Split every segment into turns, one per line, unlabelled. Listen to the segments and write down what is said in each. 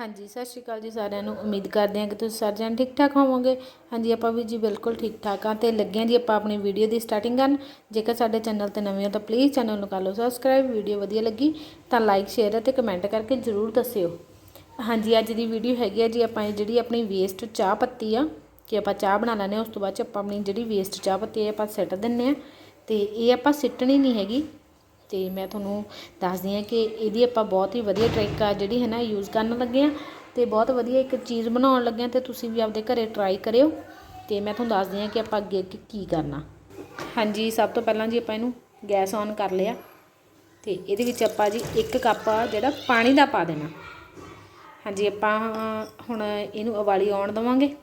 ਹਾਂਜੀ, ਸਤਿ ਸ਼੍ਰੀ ਅਕਾਲ ਜੀ ਸਾਰਿਆਂ ਨੂੰ। ਉਮੀਦ ਕਰਦੇ ਹਾਂ ਕਿ ਤੁਸੀਂ ਸਾਰੇ ਜਣ ਠੀਕ ਠਾਕ ਹੋਵੋਗੇ। ਹਾਂਜੀ, ਆਪਾਂ ਵੀ ਜੀ ਬਿਲਕੁਲ ਠੀਕ ਠਾਕ ਹਾਂ ਤੇ ਲੱਗੇ ਹਾਂ ਜੀ ਆਪਾਂ ਆਪਣੀ ਵੀਡੀਓ ਦੀ ਸਟਾਰਟਿੰਗ ਕਰਨ। ਜੇਕਰ ਸਾਡੇ ਚੈਨਲ ਤੇ ਨਵੇਂ ਹੋ ਤਾਂ ਪਲੀਜ਼ ਚੈਨਲ ਨੂੰ ਕਰ ਲਓ ਸਬਸਕ੍ਰਾਈਬ ਵੀਡੀਓ ਵਧੀਆ ਲੱਗੀ ਤਾਂ ਲਾਈਕ ਸ਼ੇਅਰ ਅਤੇ ਕਮੈਂਟ ਕਰਕੇ ਜ਼ਰੂਰ ਦੱਸਿਓ। ਹਾਂਜੀ, ਅੱਜ ਦੀ ਵੀਡੀਓ ਹੈਗੀ ਆ ਜੀ ਆਪਾਂ ਇਹ ਜਿਹੜੀ ਆਪਣੀ ਵੇਸਟ ਚਾਹ ਪੱਤੀ ਆ, ਕਿ ਆਪਾਂ ਚਾਹ ਬਣਾ ਲੈਂਦੇ ਹਾਂ, ਉਸ ਤੋਂ ਬਾਅਦ ਚ ਆਪਾਂ ਆਪਣੀ ਜਿਹੜੀ ਵੇਸਟ ਚਾਹ ਪੱਤੀ ਹੈ ਆਪਾਂ ਸਿੱਟ ਦਿੰਨੇ ਆ ਤੇ ਇਹ ਆਪਾਂ ਸਿੱਟਣੀ ਨਹੀਂ ਹੈਗੀ। ਅਤੇ ਮੈਂ ਤੁਹਾਨੂੰ ਦੱਸਦੀ ਹਾਂ ਕਿ ਇਹਦੀ ਆਪਾਂ ਬਹੁਤ ਹੀ ਵਧੀਆ ਟ੍ਰਿਕ ਆ ਜਿਹੜੀ ਹੈ ਨਾ ਯੂਜ਼ ਕਰਨ ਲੱਗੇ ਹਾਂ ਅਤੇ ਬਹੁਤ ਵਧੀਆ ਇੱਕ ਚੀਜ਼ ਬਣਾਉਣ ਲੱਗੇ ਹਾਂ ਅਤੇ ਤੁਸੀਂ ਵੀ ਆਪਦੇ ਘਰੇ ਟਰਾਈ ਕਰਿਓ ਅਤੇ ਮੈਂ ਤੁਹਾਨੂੰ ਦੱਸਦੀ ਹਾਂ ਕਿ ਆਪਾਂ ਅੱਗੇ ਅੱਗੇ ਕੀ ਕਰਨਾ। ਹਾਂਜੀ, ਸਭ ਤੋਂ ਪਹਿਲਾਂ ਜੀ ਆਪਾਂ ਇਹਨੂੰ ਗੈਸ ਔਨ ਕਰ ਲਿਆ ਅਤੇ ਇਹਦੇ ਵਿੱਚ ਆਪਾਂ ਜੀ ਇੱਕ ਕੱਪ ਜਿਹੜਾ ਪਾਣੀ ਦਾ ਪਾ ਦੇਣਾ। ਹਾਂਜੀ, ਆਪਾਂ ਹੁਣ ਇਹਨੂੰ ਉਬਾਲੀ ਆਉਣ ਦਵਾਂਗੇ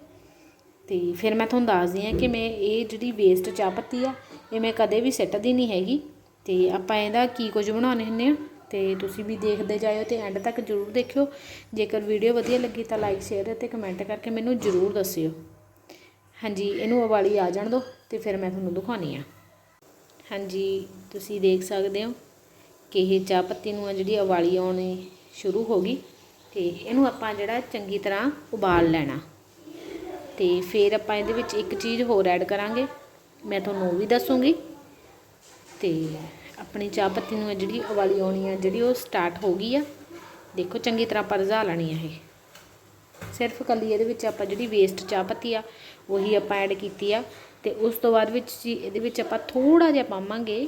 ਤੇ ਫਿਰ ਮੈਂ ਤੁਹਾਨੂੰ ਦੱਸਦੀ ਹਾਂ ਕਿ ਮੈਂ ਇਹ ਜਿਹੜੀ ਵੇਸਟ ਚਾਹ ਪੱਤੀ ਆ, ਇਹ ਮੈਂ ਕਦੇ ਵੀ ਸਿੱਟਦੀ ਨਹੀਂ ਹੈਗੀ। ਅਤੇ ਆਪਾਂ ਇਹਦਾ ਕੀ ਕੁਝ ਬਣਾਉਂਦੇ ਹੁੰਦੇ ਹਾਂ ਅਤੇ ਤੁਸੀਂ ਵੀ ਦੇਖਦੇ ਜਾਇਓ ਅਤੇ ਐਂਡ ਤੱਕ ਜਰੂਰ ਦੇਖਿਓ। ਜੇਕਰ ਵੀਡੀਓ ਵਧੀਆ ਲੱਗੀ ਤਾਂ ਲਾਈਕ ਸ਼ੇਅਰ ਅਤੇ ਕਮੈਂਟ ਕਰਕੇ ਮੈਨੂੰ ਜਰੂਰ ਦੱਸਿਓ। ਹਾਂਜੀ, ਇਹਨੂੰ ਉਬਾਲੀ ਆ ਜਾਣ ਦਿਓ ਅਤੇ ਫਿਰ ਮੈਂ ਤੁਹਾਨੂੰ ਦਿਖਾਉਣੀ ਆ। ਹਾਂਜੀ, ਤੁਸੀਂ ਦੇਖ ਸਕਦੇ ਹੋ ਕਿ ਇਹ ਚਾਹ ਪੱਤੀ ਨੂੰ ਆ ਜਿਹੜੀ ਉਬਾਲੀ ਆਉਣੀ ਸ਼ੁਰੂ ਹੋ ਗਈ ਅਤੇ ਇਹਨੂੰ ਆਪਾਂ ਜਿਹੜਾ ਚੰਗੀ ਤਰ੍ਹਾਂ ਉਬਾਲ ਲੈਣਾ। ਅਤੇ ਫਿਰ ਆਪਾਂ ਇਹਦੇ ਵਿੱਚ ਇੱਕ ਚੀਜ਼ ਹੋਰ ਐਡ ਕਰਾਂਗੇ, ਮੈਂ ਤੁਹਾਨੂੰ ਉਹ ਵੀ ਦੱਸੂੰਗੀ। ਅਤੇ ਆਪਣੀ ਚਾਹ ਪੱਤੀ ਨੂੰ ਜਿਹੜੀ ਉਬਾਲੀ ਆਉਣੀ ਆ, ਜਿਹੜੀ ਉਹ ਸਟਾਰਟ ਹੋ ਗਈ ਆ, ਦੇਖੋ ਚੰਗੀ ਤਰ੍ਹਾਂ ਆਪਾਂ ਰਝਾ ਲੈਣੀ ਆ ਇਹ। ਸਿਰਫ ਕੱਲੀ ਇਹਦੇ ਵਿੱਚ ਆਪਾਂ ਜਿਹੜੀ ਵੇਸਟ ਚਾਹ ਪੱਤੀ ਆ, ਉਹੀ ਆਪਾਂ ਐਡ ਕੀਤੀ ਆ ਤੇ ਉਸ ਤੋਂ ਬਾਅਦ ਵਿੱਚ ਜੀ ਇਹਦੇ ਵਿੱਚ ਆਪਾਂ ਥੋੜਾ ਜਿਹਾ ਪਾਵਾਂਗੇ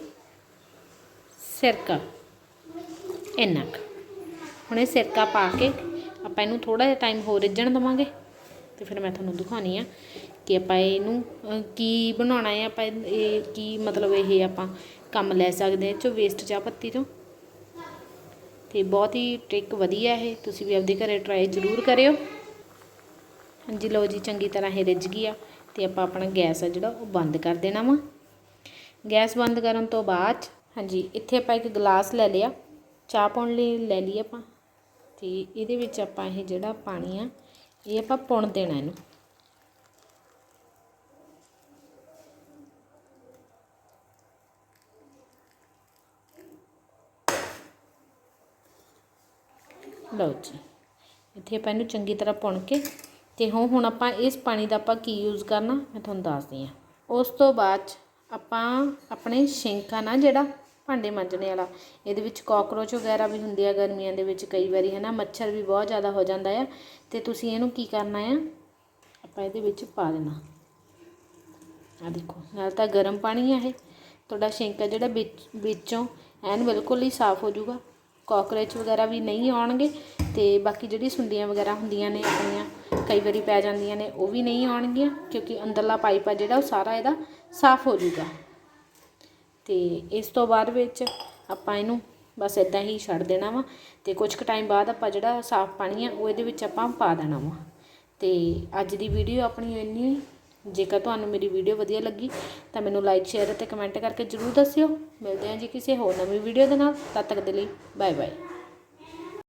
ਸਿਰਕਾ, ਇੰਨਾ ਕੁ। ਹੁਣ ਇਹ ਸਿਰਕਾ ਪਾ ਕੇ ਆਪਾਂ ਇਹਨੂੰ ਥੋੜਾ ਜਿਹਾ ਟਾਈਮ ਹੋਰ ਰਿੱਝਣ ਦਵਾਂਗੇ। ਤੇ ਫਿਰ ਮੈਂ ਤੁਹਾਨੂੰ ਦਿਖਾਉਣੀ ਆ ਕਿ ਆਪਾਂ ਇਹਨੂੰ ਕੀ ਬਣਾਉਣਾ ਹੈ ਆਪਾਂ ਇਹ ਕੀ ਮਤਲਬ ਇਹ ਆਪਾਂ ਕੰਮ ਲੈ ਸਕਦੇ ਹਾਂ ਚੋਂ ਵੇਸਟ ਚਾਹ ਪੱਤੀ ਤੋਂ ਤੇ ਬਹੁਤ ਹੀ ਟ੍ਰਿਕ ਵਧੀਆ ਇਹ ਤੁਸੀਂ ਵੀ ਆਪਦੇ ਘਰੇ ਟਰਾਈ ਜ਼ਰੂਰ ਕਰਿਓ। ਹਾਂਜੀ ਲਓ ਜੀ ਚੰਗੀ ਤਰ੍ਹਾਂ ਇਹ ਰਿੱਝ ਗਈ ਆ ਤੇ ਆਪਾਂ ਆਪਣਾ ਗੈਸ ਆ ਜਿਹੜਾ ਉਹ ਬੰਦ ਕਰ ਦੇਣਾ ਵਾ। ਗੈਸ ਬੰਦ ਕਰਨ ਤੋਂ ਬਾਅਦ 'ਚ, ਹਾਂਜੀ ਇੱਥੇ ਆਪਾਂ ਇੱਕ ਗਲਾਸ ਲੈ ਲਿਆ। ਚਾਹ ਪਾਉਣ ਲਈ ਲੈ ਲਈ ਆਪਾਂ। ਤੇ ਇਹਦੇ ਵਿੱਚ ਆਪਾਂ ਇਹ ਜਿਹੜਾ ਪਾਣੀ ਆ ਇਹ ਆਪਾਂ ਪੁਣ ਦੇਣਾ ਇਹਨੂੰ। ਲਓ ਜੀ। ਇੱਥੇ ਆਪਾਂ ਇਹਨੂੰ ਚੰਗੀ ਤਰ੍ਹਾਂ ਭੁੰਨ ਕੇ ਤੇ ਹੁਣ ਹੁਣ ਆਪਾਂ ਇਸ ਪਾਣੀ ਦਾ ਆਪਾਂ ਕੀ ਯੂਜ਼ ਕਰਨਾ, ਮੈਂ ਤੁਹਾਨੂੰ ਦੱਸਦੀ ਹਾਂ। ਉਸ ਤੋਂ ਬਾਅਦ 'ਚ ਆਪਾਂ ਆਪਣੇ ਸ਼ਿੰਕਾ ਨਾ ਜਿਹੜਾ ਭਾਂਡੇ ਮਾਂਜਣੇ ਵਾਲਾ, ਇਹਦੇ ਵਿੱਚ ਕਾਕਰੋਚ ਵਗੈਰਾ ਵੀ ਹੁੰਦੇ ਆ ਗਰਮੀਆਂ ਦੇ ਵਿੱਚ ਕਈ ਵਾਰੀ ਹੈ ਨਾ ਮੱਛਰ ਵੀ ਬਹੁਤ ਜ਼ਿਆਦਾ ਹੋ ਜਾਂਦਾ ਆ। ਤੇ ਤੁਸੀਂ ਇਹਨੂੰ ਕੀ ਕਰਨਾ ਆ, ਆਪਾਂ ਇਹਦੇ ਵਿੱਚ ਪਾ ਦੇਣਾ। ਆ ਦੇਖੋ, ਨਾਲ ਤਾਂ ਗਰਮ ਪਾਣੀ ਆ ਇਹ। ਤੁਹਾਡਾ ਸ਼ਿੰਕਾ ਜਿਹੜਾ ਵਿੱਚ ਵਿੱਚੋਂ ਐਨ ਬਿਲਕੁਲ ਹੀ ਸਾਫ਼ ਹੋ ਜਾਊਗਾ। ਕਾਕਰੋਚ ਵਗੈਰਾ ਵੀ ਨਹੀਂ ਆਉਣਗੇ ਤੇ ਬਾਕੀ ਜਿਹੜੀ ਸੁੰਡੀਆਂ ਵਗੈਰਾ ਹੁੰਦੀਆਂ ਨੇ ਆਪਣੀਆਂ, ਕਈ ਵਾਰੀ ਪੈ ਜਾਂਦੀਆਂ ਨੇ, ਉਹ ਵੀ ਨਹੀਂ ਆਉਣਗੀਆਂ ਕਿਉਂਕਿ ਅੰਦਰਲਾ ਪਾਈਪ ਆ ਜਿਹੜਾ ਉਹ ਸਾਰਾ ਇਹਦਾ ਸਾਫ਼ ਹੋ ਜਾਊਗਾ। ਤੇ ਇਸ ਤੋਂ ਬਾਅਦ ਵਿੱਚ ਆਪਾਂ ਇਹਨੂੰ ਬਸ ਇਦਾਂ ਹੀ ਛੱਡ ਦੇਣਾ ਵਾ ਤੇ ਕੁਝ ਕੁ ਟਾਈਮ ਬਾਅਦ ਆਪਾਂ ਜਿਹੜਾ ਸਾਫ਼ ਪਾਣੀ ਆ, ਉਹ ਇਹਦੇ ਵਿੱਚ ਆਪਾਂ ਪਾ ਦੇਣਾ ਵਾ। ਤੇ ਅੱਜ ਦੀ ਵੀਡੀਓ ਆਪਣੀ ਇੰਨੀ ਜੇਕਰ ਤੁਹਾਨੂੰ ਮੇਰੀ ਵੀਡੀਓ ਵਧੀਆ ਲੱਗੀ, ਤਾਂ ਮੈਨੂੰ ਲਾਈਕ ਸ਼ੇਅਰ ਅਤੇ ਕਮੈਂਟ ਕਰਕੇ ਜਰੂਰ ਦੱਸਿਓ। ਮਿਲਦੇ ਹਾਂ ਜੀ ਕਿਸੇ ਹੋਰ ਨਵੀਂ ਵੀਡੀਓ ਦੇ ਨਾਲ। ਤਦ ਤੱਕ ਦੇ ਲਈ ਬਾਏ ਬਾਏ